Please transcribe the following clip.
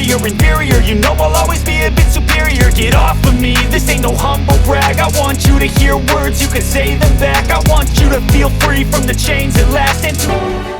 exterior Inferior, you know I'll always be a bit superior. Get off of me, this ain't no humble brag. I want you to hear words, you can say them back. I want you to feel free from the chains that last And to